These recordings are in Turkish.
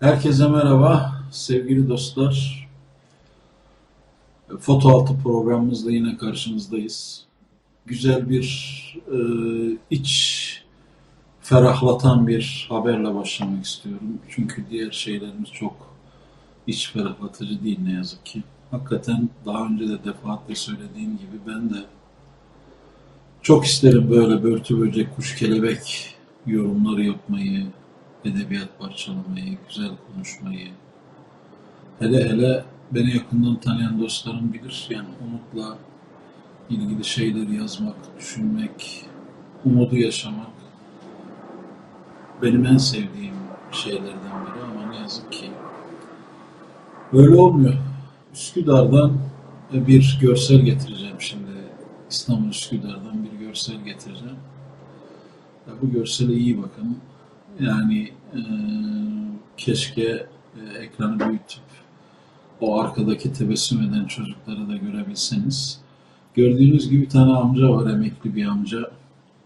Herkese merhaba sevgili dostlar. Foto altı programımızda yine karşınızdayız. Güzel bir e, iç ferahlatan bir haberle başlamak istiyorum. Çünkü diğer şeylerimiz çok iç ferahlatıcı değil ne yazık ki. Hakikaten daha önce de defaatle söylediğim gibi ben de çok isterim böyle börtü böcek kuş kelebek yorumları yapmayı, edebiyat parçalamayı, güzel konuşmayı. Hele hele beni yakından tanıyan dostlarım bilir. Yani umutla ilgili şeyleri yazmak, düşünmek, umudu yaşamak benim en sevdiğim şeylerden biri ama ne yazık ki böyle olmuyor. Üsküdar'dan bir görsel getireceğim şimdi. İstanbul Üsküdar'dan bir görsel getireceğim. Bu görsele iyi bakın. Yani e, keşke e, ekranı büyütüp o arkadaki tebessüm eden çocukları da görebilseniz. Gördüğünüz gibi bir tane amca var, emekli bir amca.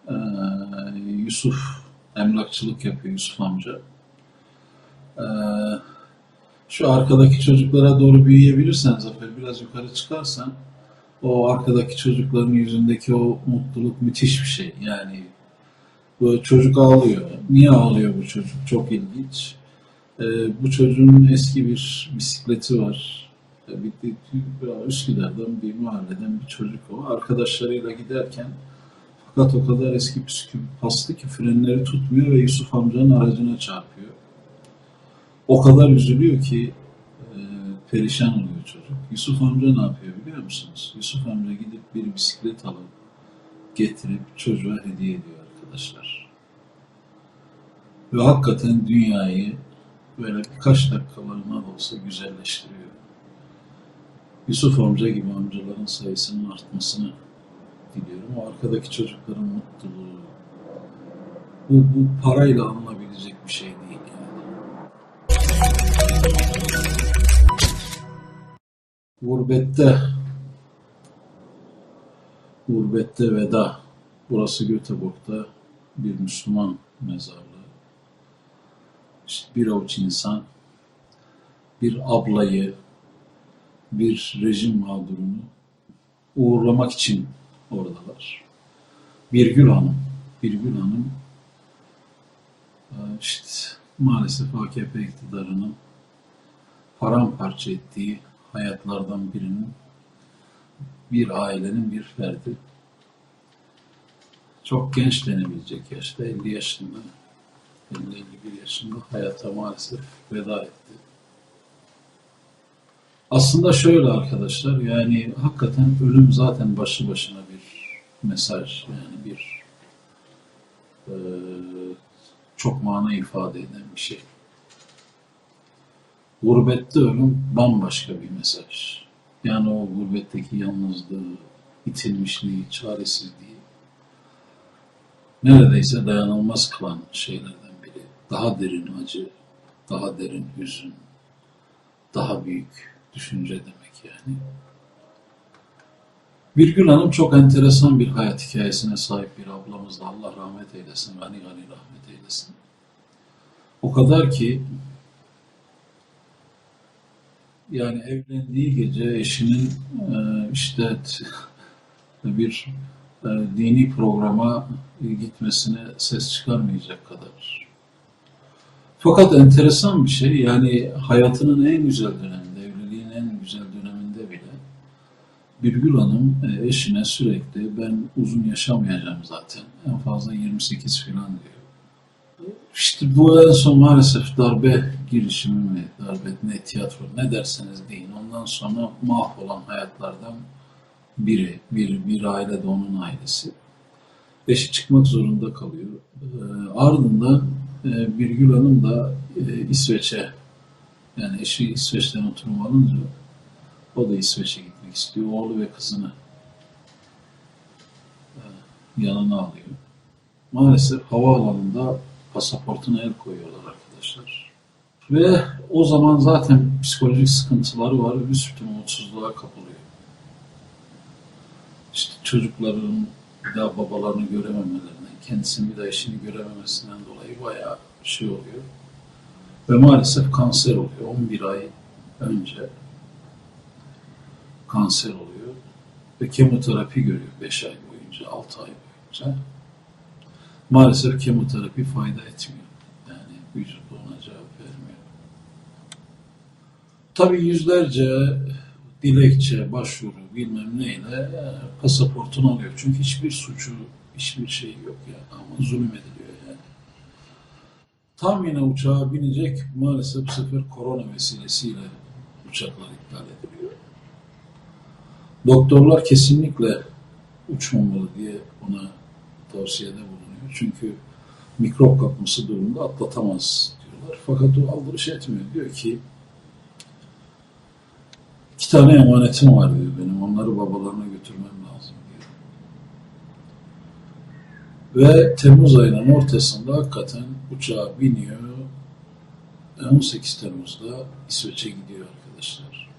E, Yusuf emlakçılık yapıyor Yusuf amca. E, şu arkadaki çocuklara doğru büyüyebilirsen Zafer, biraz yukarı çıkarsan o arkadaki çocukların yüzündeki o mutluluk müthiş bir şey. Yani bu çocuk ağlıyor. Niye ağlıyor bu çocuk? Çok ilginç. Ee, bu çocuğun eski bir bisikleti var. Bir Üsküdar'dan bir mahalleden bir çocuk o. Arkadaşlarıyla giderken fakat o kadar eski püskü hasta ki frenleri tutmuyor ve Yusuf amcanın aracına çarpıyor. O kadar üzülüyor ki e, perişan oluyor çocuk. Yusuf amca ne yapıyor biliyor musunuz? Yusuf amca gidip bir bisiklet alıp getirip çocuğa hediye ediyor arkadaşlar. Ve hakikaten dünyayı böyle birkaç dakikalığına da olsa güzelleştiriyor. Yusuf amca gibi amcaların sayısının artmasını diliyorum. O arkadaki çocukların mutluluğu, bu, bu parayla alınabilecek bir şey değil yani. Gurbette Gurbette veda. Burası Göteborg'da bir Müslüman mezarlığı. İşte bir avuç insan, bir ablayı, bir rejim mağdurunu uğurlamak için oradalar. Birgül Hanım, Birgül Hanım e, işte maalesef AKP iktidarının paramparça ettiği hayatlardan birinin bir ailenin bir ferdi. Çok genç denebilecek yaşta, 50 yaşında, 50-51 yaşında hayata maalesef veda etti. Aslında şöyle arkadaşlar, yani hakikaten ölüm zaten başlı başına bir mesaj, yani bir e, çok mana ifade eden bir şey. Gurbette ölüm bambaşka bir mesaj. Yani o gurbetteki yalnızlığı, itilmişliği, çaresizliği neredeyse dayanılmaz kılan şeylerden biri. Daha derin acı, daha derin hüzün, daha büyük düşünce demek yani. Birgül Hanım çok enteresan bir hayat hikayesine sahip bir ablamız da Allah rahmet eylesin, gani gani rahmet eylesin. O kadar ki yani evlendiği gece eşinin e, işte bir e, dini programa gitmesine ses çıkarmayacak kadar. Fakat enteresan bir şey yani hayatının en güzel döneminde, evliliğin en güzel döneminde bile Birgül Hanım e, eşine sürekli ben uzun yaşamayacağım zaten en fazla 28 falan diyor. İşte bu en son maalesef darbe girişimi mi, darbe ne tiyatro ne derseniz deyin. Ondan sonra mahvolan hayatlardan biri, bir, bir aile de onun ailesi. Eşi çıkmak zorunda kalıyor. E, ardından e, Birgül Hanım da e, İsveç'e, yani eşi İsveç'ten oturum alınca o da İsveç'e gitmek istiyor. Oğlu ve kızını e, yanına alıyor. Maalesef havaalanında pasaportuna el koyuyorlar arkadaşlar. Ve o zaman zaten psikolojik sıkıntıları var. Büsbütün umutsuzluğa kapılıyor. Çocukların bir daha babalarını görememelerinden, kendisinin bir daha eşini görememesinden dolayı bayağı şey oluyor. Ve maalesef kanser oluyor. 11 ay önce kanser oluyor. Ve kemoterapi görüyor 5 ay boyunca, 6 ay boyunca. Maalesef kemoterapi fayda etmiyor. Yani vücut ona cevap vermiyor. Tabii yüzlerce dilekçe, başvuru bilmem neyle e, pasaportunu alıyor. Çünkü hiçbir suçu, hiçbir şey yok ya. Ama zulüm ediliyor yani. Tam yine uçağa binecek maalesef bu sefer korona vesilesiyle uçaklar iptal ediliyor. Doktorlar kesinlikle uçmamalı diye ona tavsiyede bulunuyor. Çünkü mikrop kapması durumunda atlatamaz diyorlar. Fakat o aldırış etmiyor. Diyor ki tane emanetim var diyor benim. Onları babalarına götürmem lazım diyor. Ve Temmuz ayının ortasında hakikaten uçağa biniyor. 18 Temmuz'da İsveç'e gidiyor arkadaşlar.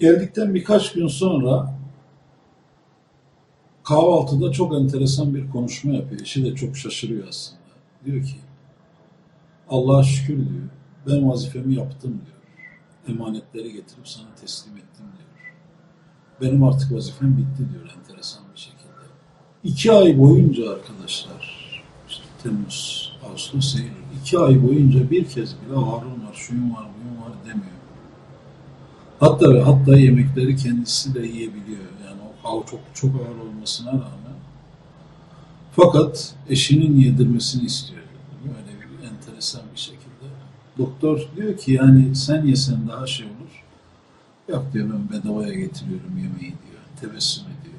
Geldikten birkaç gün sonra kahvaltıda çok enteresan bir konuşma yapıyor. Eşi de çok şaşırıyor aslında. Diyor ki Allah'a şükür diyor. Ben vazifemi yaptım diyor. Emanetleri getirip sana teslim ettim diyor. Benim artık vazifem bitti diyor enteresan bir şekilde. İki ay boyunca arkadaşlar işte Temmuz, Ağustos, Eylül iki ay boyunca bir kez bile Harun var, şuyum var, buyum var demiyor. Hatta ve hatta yemekleri kendisi de yiyebiliyor. Yani o av çok çok ağır olmasına rağmen. Fakat eşinin yedirmesini istiyor. Böyle bir enteresan bir şekilde. Doktor diyor ki yani sen yesen daha şey olur. Yok diyor ben bedavaya getiriyorum yemeği diyor. Tebessüm ediyor.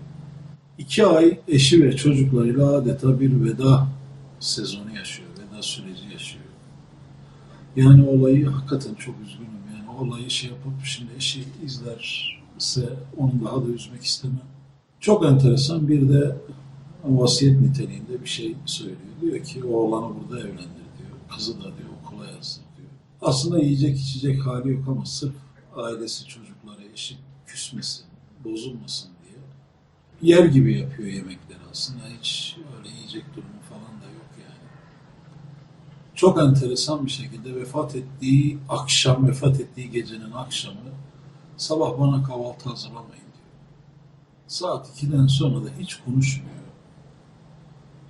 İki ay eşi ve çocuklarıyla adeta bir veda sezonu yaşıyor. Veda süreci yaşıyor. Yani olayı hakikaten çok üzgünüm. Yani olayı şey yapıp şimdi eşi izlerse onu daha da üzmek istemem. Çok enteresan bir de vasiyet niteliğinde bir şey söylüyor. Diyor ki oğlanı burada evlendir diyor. Kızı da diyor okula diyor. Aslında yiyecek içecek hali yok ama sırf ailesi çocukları eşi küsmesin, bozulmasın diye yer gibi yapıyor yemekleri aslında. Hiç öyle yiyecek durumu falan da yok yani. Çok enteresan bir şekilde vefat ettiği akşam, vefat ettiği gecenin akşamı sabah bana kahvaltı hazırlamayın diyor. Saat 2'den sonra da hiç konuşmuyor.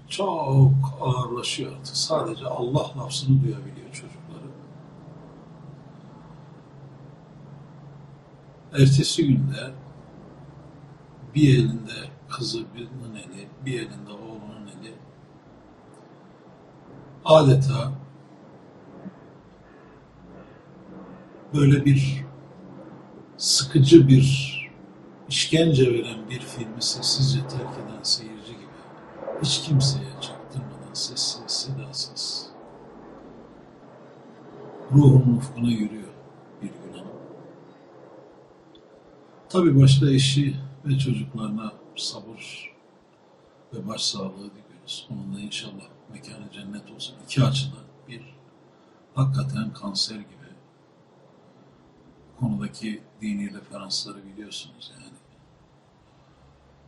Çok ağırlaşıyor artık. Sadece Allah lafzını duyabiliyor çocukları. Ertesi günde bir elinde kızı birinin eli, bir elinde oğlunun eli adeta böyle bir sıkıcı bir işkence veren bir filmi sessizce terk eden seyirci gibi hiç kimseye çaktırmadan sessiz sedasız ruhun ufkuna yürüyor bir gün hanım. Tabi başta eşi ve çocuklarına sabır ve başsağlığı diliyoruz. Onun da inşallah mekanı cennet olsun. İki açıdan bir hakikaten kanser gibi konudaki dini referansları biliyorsunuz yani.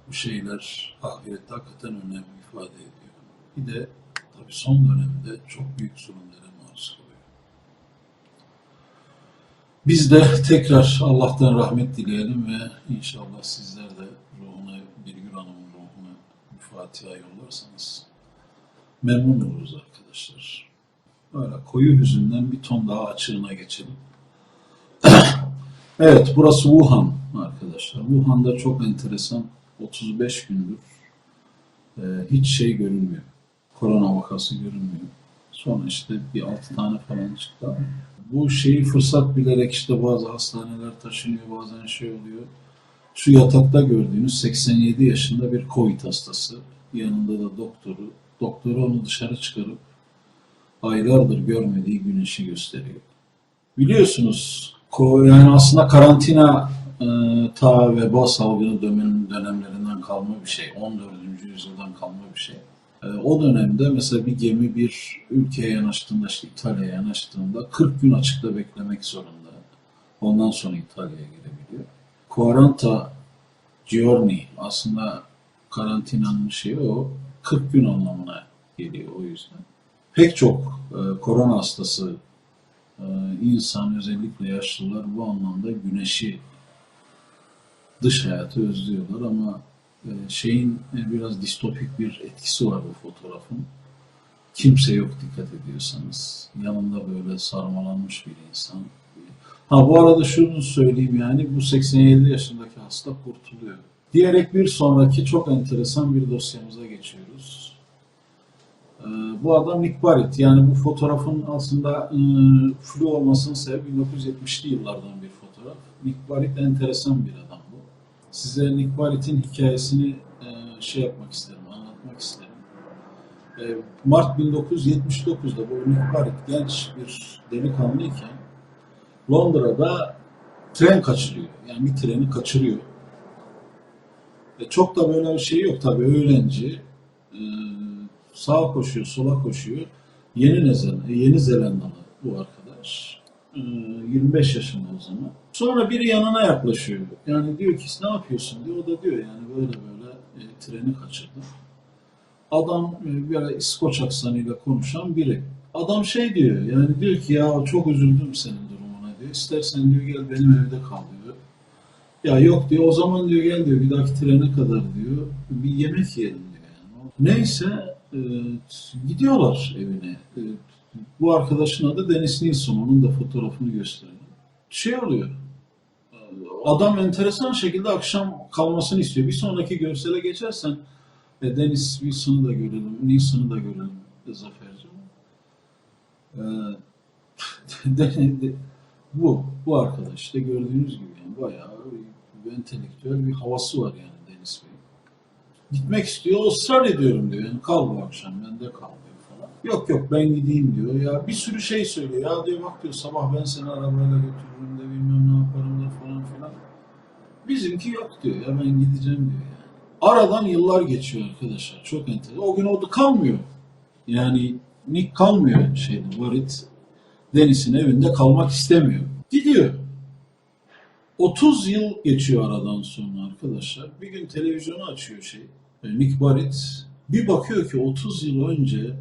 Bu şeyler ahirette hakikaten önem ifade ediyor. Bir de tabii son dönemde çok büyük zulümlere maruz kalıyor. Biz de tekrar Allah'tan rahmet dileyelim ve inşallah sizler de ruhuna, Birgül Hanım'ın ruhuna bir Fatiha yollarsanız memnun oluruz arkadaşlar. Böyle koyu hüzünden bir ton daha açığına geçelim. Evet, burası Wuhan arkadaşlar. Wuhan'da çok enteresan 35 gündür e, hiç şey görünmüyor. Korona vakası görünmüyor. Sonra işte bir 6 tane falan çıktı bu şeyi fırsat bilerek işte bazı hastaneler taşınıyor, bazen şey oluyor. Şu yatakta gördüğünüz 87 yaşında bir Covid hastası. Yanında da doktoru. Doktoru onu dışarı çıkarıp aylardır görmediği güneşi gösteriyor. Biliyorsunuz yani aslında karantina e, ta veba salgını dönem, dönemlerinden kalma bir şey. 14. yüzyıldan kalma bir şey. E, o dönemde mesela bir gemi bir ülkeye yanaştığında işte İtalya'ya yanaştığında 40 gün açıkta beklemek zorunda. Ondan sonra İtalya'ya girebiliyor. Quaranta giorni aslında karantinanın şeyi o 40 gün anlamına geliyor o yüzden. Pek çok e, korona hastası Ee, insan özellikle yaşlılar bu anlamda güneşi dış hayatı özlüyorlar ama e, şeyin e, biraz distopik bir etkisi var bu fotoğrafın. Kimse yok dikkat ediyorsanız. Yanında böyle sarmalanmış bir insan. Ha bu arada şunu söyleyeyim yani bu 87 yaşındaki hasta kurtuluyor. Diyerek bir sonraki çok enteresan bir dosyamıza geçiyoruz. Ee, bu adam Nick Barrett. Yani bu fotoğrafın aslında e, flu olmasının sebebi 1970'li yıllardan bir fotoğraf. Nick Barrett enteresan bir adam. Size Nick Barrett'in hikayesini e, şey yapmak isterim, anlatmak isterim. E, Mart 1979'da bu Nick Barrett genç bir delikanlıyken Londra'da tren kaçırıyor. Yani bir treni kaçırıyor. E, çok da böyle bir şey yok tabii öğrenci. E, sağa koşuyor, sola koşuyor. Yeni, Zelanda, Yeni Zelandalı bu arkadaş. E, 25 yaşında o zaman. Sonra biri yanına yaklaşıyor. Yani diyor ki ne yapıyorsun diyor. O da diyor yani böyle böyle e, treni kaçırdım. Adam e, böyle İskoç aksanıyla konuşan biri. Adam şey diyor yani diyor ki ya çok üzüldüm senin durumuna diyor. İstersen diyor gel benim evde kal diyor. Ya yok diyor o zaman diyor gel diyor bir dahaki trene kadar diyor bir yemek yiyelim diyor yani. Neyse e, gidiyorlar evine. E, bu arkadaşın adı Deniz Nilsson. Onun da fotoğrafını gösterdim. Şey oluyor. Adam enteresan şekilde akşam kalmasını istiyor. Bir sonraki görsele geçersen e, Deniz Wilson'ı da görelim, Nilsson'ı da görelim Zafer'cim. E, de- de- bu, bu arkadaş işte gördüğünüz gibi yani bayağı bir entelektüel bir havası var yani Deniz Bey. Gitmek istiyor, ısrar ediyorum diyor. Yani kal bu akşam, bende kal diyor falan. Yok yok ben gideyim diyor. Ya bir sürü şey söylüyor. Ya diyor bak diyor sabah ben seni arabayla götürürüm de bilmem ne yaparım da falan filan. Bizimki yok diyor ya ben gideceğim diyor yani. Aradan yıllar geçiyor arkadaşlar. Çok enteresan. O gün orada kalmıyor. Yani Nick kalmıyor şeyde Varit. Deniz'in evinde kalmak istemiyor. Gidiyor. 30 yıl geçiyor aradan sonra arkadaşlar. Bir gün televizyonu açıyor şey. e, Nick Barrett. Bir bakıyor ki 30 yıl önce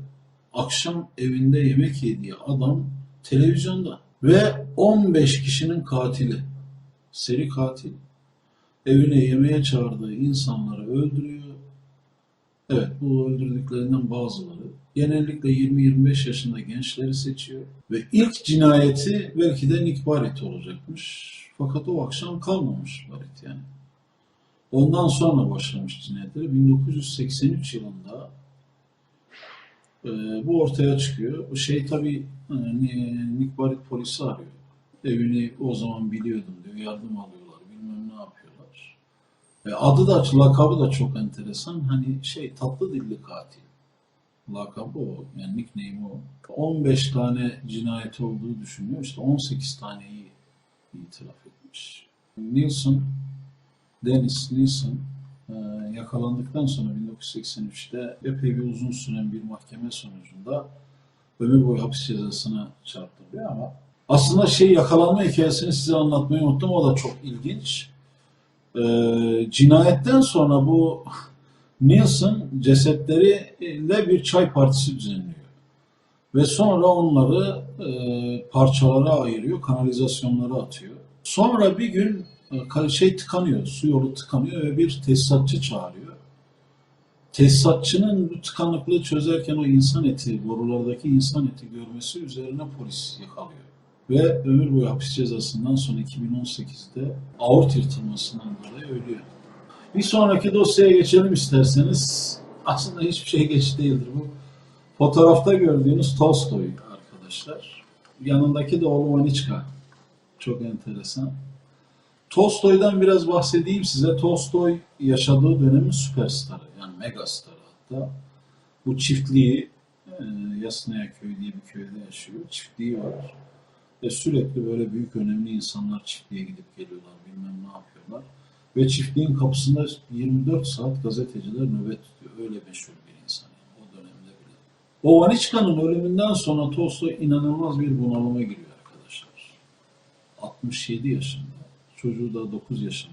akşam evinde yemek yediği adam televizyonda. Ve 15 kişinin katili. Seri katil. Evine yemeğe çağırdığı insanları öldürüyor. Evet bu öldürdüklerinden bazıları. Genellikle 20-25 yaşında gençleri seçiyor. Ve ilk cinayeti belki de Nick Barrett olacakmış. Fakat o akşam kalmamış Barrett yani. Ondan sonra başlamış cinayetleri. 1983 yılında e, bu ortaya çıkıyor. Bu şey tabii e, Nick Barrett polisi arıyor. Evini o zaman biliyordum diyor. Yardım alıyorlar. Bilmem ne yapıyorlar. E, adı da, lakabı da çok enteresan. Hani şey tatlı dilli katil. Lakabı o. Yani nickname o. 15 tane cinayeti olduğu düşünüyor. İşte 18 taneyi itiraf etmiş. Nilsson, Dennis Nilsson yakalandıktan sonra 1983'te epey bir uzun süren bir mahkeme sonucunda ömür boyu hapis cezasına çarptırılıyor ama aslında şey yakalanma hikayesini size anlatmayı unuttum. O da çok ilginç. E, cinayetten sonra bu Nilsson cesetleriyle bir çay partisi düzenliyor. Ve sonra onları e, parçalara ayırıyor, kanalizasyonlara atıyor. Sonra bir gün şey tıkanıyor, su yolu tıkanıyor ve bir tesisatçı çağırıyor. Tesisatçının bu tıkanıklığı çözerken o insan eti, borulardaki insan eti görmesi üzerine polis yakalıyor. Ve ömür boyu hapis cezasından sonra 2018'de aort yırtılmasından dolayı ölüyor. Bir sonraki dosyaya geçelim isterseniz. Aslında hiçbir şey geç değildir bu. Fotoğrafta gördüğünüz Tolstoy arkadaşlar. Yanındaki de oğlu Vaniçka. Çok enteresan. Tolstoy'dan biraz bahsedeyim size. Tolstoy yaşadığı dönemin süperstarı. Yani megastarı hatta. Bu çiftliği e, Yasnaya Köyü diye bir köyde yaşıyor. Çiftliği var. Ve sürekli böyle büyük önemli insanlar çiftliğe gidip geliyorlar. Bilmem ne yapıyorlar. Ve çiftliğin kapısında 24 saat gazeteciler nöbet tutuyor. Öyle meşhur bir insan yani o dönemde bile. O Vaniçka'nın ölümünden sonra Tolstoy inanılmaz bir bunalıma giriyor arkadaşlar. 67 yaşında. Çocuğu da 9 yaşında.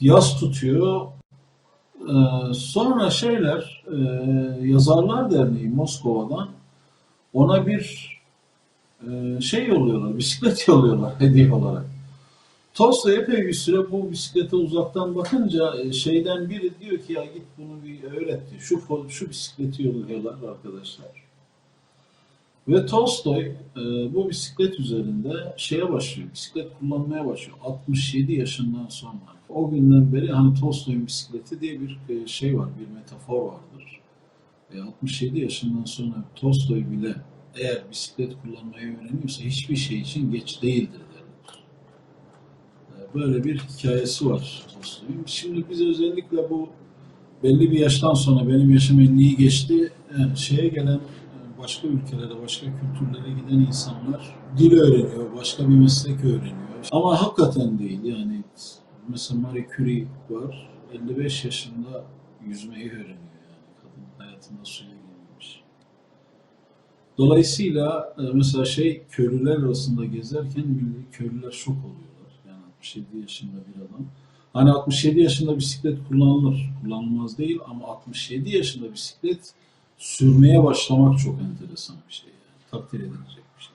Yaz tutuyor. Ee, sonra şeyler e, Yazarlar Derneği Moskova'dan ona bir e, şey yolluyorlar, bisiklet yolluyorlar hediye olarak. Tolstoy epey bir süre bu bisiklete uzaktan bakınca e, şeyden biri diyor ki ya git bunu bir öğret. Şu, şu bisikleti yolluyorlar arkadaşlar. Ve Tolstoy e, bu bisiklet üzerinde şeye başlıyor, bisiklet kullanmaya başlıyor. 67 yaşından sonra. O günden beri hani Tolstoy'un bisikleti diye bir e, şey var, bir metafor vardır. E, 67 yaşından sonra Tolstoy bile eğer bisiklet kullanmayı öğreniyorsa hiçbir şey için geç değildir derler. E, Böyle bir hikayesi var Tolstoy'un. Şimdi biz özellikle bu belli bir yaştan sonra benim yaşım 50'yi geçti. e, şeye gelen başka ülkelere, başka kültürlere giden insanlar dil öğreniyor, başka bir meslek öğreniyor. Ama hakikaten değil yani mesela Marie Curie var. 55 yaşında yüzmeyi öğreniyor yani. Kadın hayatında suya girmemiş. Dolayısıyla e, mesela şey köylüler arasında gezerken köylüler şok oluyorlar. Yani 67 yaşında bir adam. Hani 67 yaşında bisiklet kullanılır. Kullanılmaz değil ama 67 yaşında bisiklet sürmeye başlamak çok enteresan bir şey. Yani. Takdir edilecek bir şey.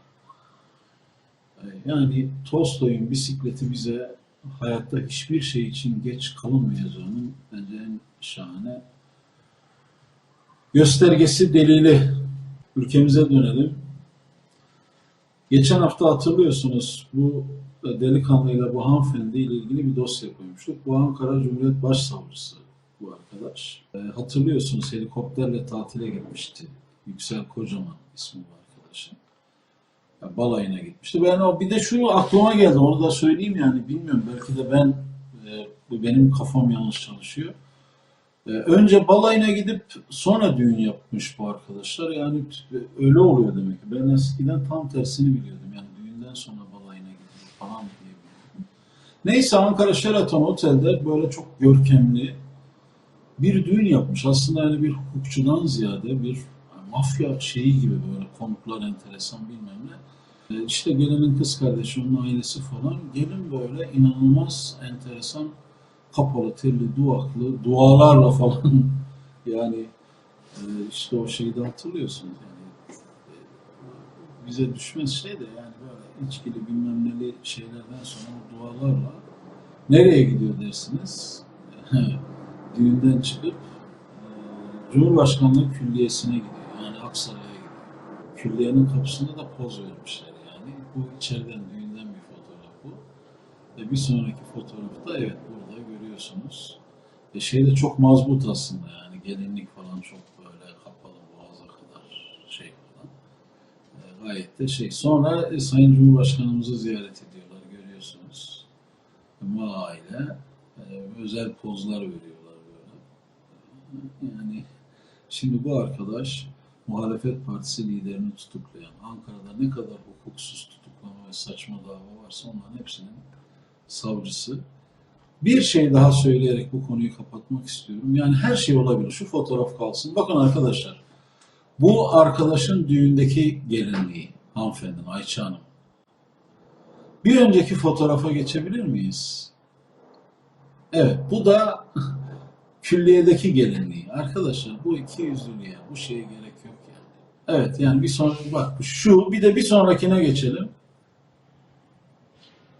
E, Yani Tolstoy'un bisikleti bize hayatta hiçbir şey için geç kalınmayacağının bence en şahane göstergesi, delili. Ülkemize dönelim. Geçen hafta hatırlıyorsunuz bu delikanlıyla bu hanımefendi ile ilgili bir dosya koymuştuk. Bu Ankara Cumhuriyet Başsavcısı bu arkadaş. E, hatırlıyorsunuz helikopterle tatile gitmişti. Yüksel Kocaman ismi bu arkadaşın. Ya, balayına gitmişti. Ben o bir de şu aklıma geldi onu da söyleyeyim yani bilmiyorum belki de ben e, benim kafam yanlış çalışıyor. E, önce balayına gidip sonra düğün yapmış bu arkadaşlar. Yani öyle oluyor demek ki. Ben eskiden tam tersini biliyordum. Yani düğünden sonra balayına gidiyor falan diye. Neyse Ankara Sheraton Otel'de böyle çok görkemli bir düğün yapmış. Aslında yani bir hukukçudan ziyade bir mafya şeyi gibi böyle konuklar enteresan bilmem ne. E, İşte gelinin kız kardeşi, onun ailesi falan. Gelin böyle inanılmaz enteresan kapalı, telli, duvaklı, dualarla falan yani e, işte o şeyi de hatırlıyorsunuz yani e, bize düşmez şey de yani böyle içkili bilmem neli şeylerden sonra dualarla nereye gidiyor dersiniz? Düğünden çıkıp e, Cumhurbaşkanlığı Külliyesi'ne gidiyor. Yani Aksaray'a gidiyor. Külliyenin kapısında da poz vermişler yani. Bu içeriden düğünden bir fotoğraf bu. Ve bir sonraki fotoğrafta evet burada görüyorsunuz. E şey de çok mazbut aslında yani gelinlik falan çok böyle kapalı boğaza kadar şey falan. E, gayet de şey. Sonra e, Sayın Cumhurbaşkanımızı ziyaret ediyorlar görüyorsunuz. Ma aile e, özel pozlar. E, Yani şimdi bu arkadaş muhalefet partisi liderini tutuklayan, Ankara'da ne kadar hukuksuz tutuklama ve saçma dava varsa onların hepsinin savcısı. Bir şey daha söyleyerek bu konuyu kapatmak istiyorum. Yani her şey olabilir. Şu fotoğraf kalsın. Bakın arkadaşlar. Bu arkadaşın düğündeki gelinliği. Hanımefendinin, Ayça Hanım. Bir önceki fotoğrafa geçebilir miyiz? Evet. Bu da külliyedeki gelinliği. Arkadaşlar bu iki yüzlülüğe, bu şeye gerek yok yani. Evet yani bir sonraki bak şu bir de bir sonrakine geçelim.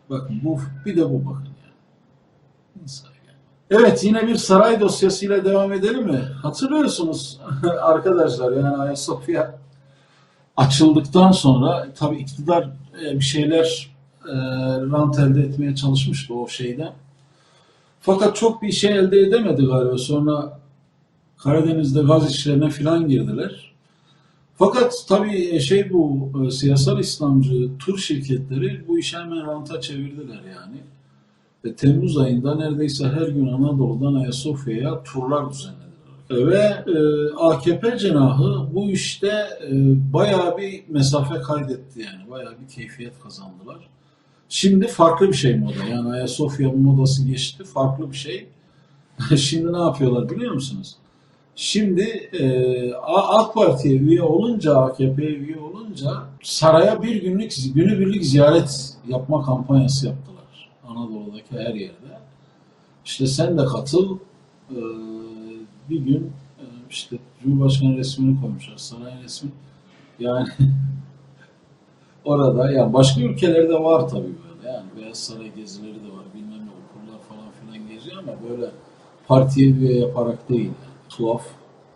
Bakın bu bir de bu bakın yani. İnsan. Evet yine bir saray dosyasıyla devam edelim mi? Hatırlıyorsunuz arkadaşlar yani Ayasofya açıldıktan sonra tabii iktidar e, bir şeyler e, rant elde etmeye çalışmıştı o şeyden. Fakat çok bir şey elde edemedi galiba. Sonra Karadeniz'de gaz işlerine filan girdiler. Fakat tabii şey bu e, siyasal İslamcı tur şirketleri bu işi hemen ranta çevirdiler yani. Ve Temmuz ayında neredeyse her gün Anadolu'dan Ayasofya'ya turlar düzenlediler. Ve e, AKP cenahı bu işte e, bayağı bir mesafe kaydetti yani. Bayağı bir keyfiyet kazandılar. Şimdi farklı bir şey moda. Yani Ayasofya modası geçti. Farklı bir şey. Şimdi ne yapıyorlar biliyor musunuz? Şimdi e, AK Parti'ye üye olunca, AKP'ye üye olunca saraya bir günlük, günübirlik ziyaret yapma kampanyası yaptılar. Anadolu'daki her yerde. İşte sen de katıl. E, bir gün e, işte Cumhurbaşkanı resmini koymuşlar, saray resmi. Yani Orada yani başka ülkelerde var tabii böyle. Yani Beyaz Saray gezileri de var. Bilmem ne okullar falan filan geziyor ama böyle partiye üye yaparak değil. Yani. Tuhaf,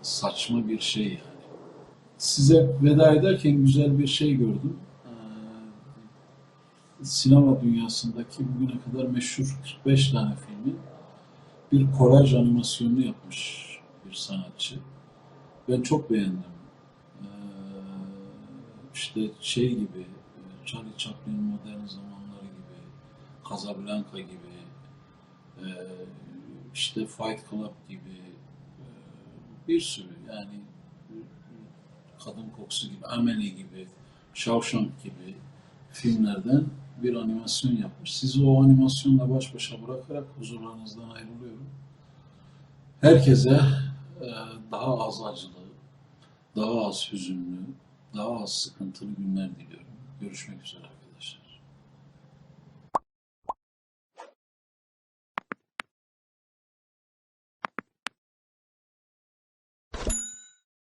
saçma bir şey yani. Size veda ederken güzel bir şey gördüm. Ee, sinema dünyasındaki bugüne kadar meşhur 45 tane filmin bir kolaj animasyonunu yapmış bir sanatçı. Ben çok beğendim. İşte şey gibi, Charlie Chaplin modern zamanları gibi, Casablanca gibi, e, işte Fight Club gibi e, bir sürü yani e, Kadın Kokusu gibi, Amelie gibi, Shawshank gibi filmlerden bir animasyon yapmış. Sizi o animasyonla baş başa bırakarak huzurlarınızdan ayrılıyorum. Herkese e, daha az acılı, daha az hüzünlü, daha az sıkıntılı günler diliyorum. Görüşmek üzere.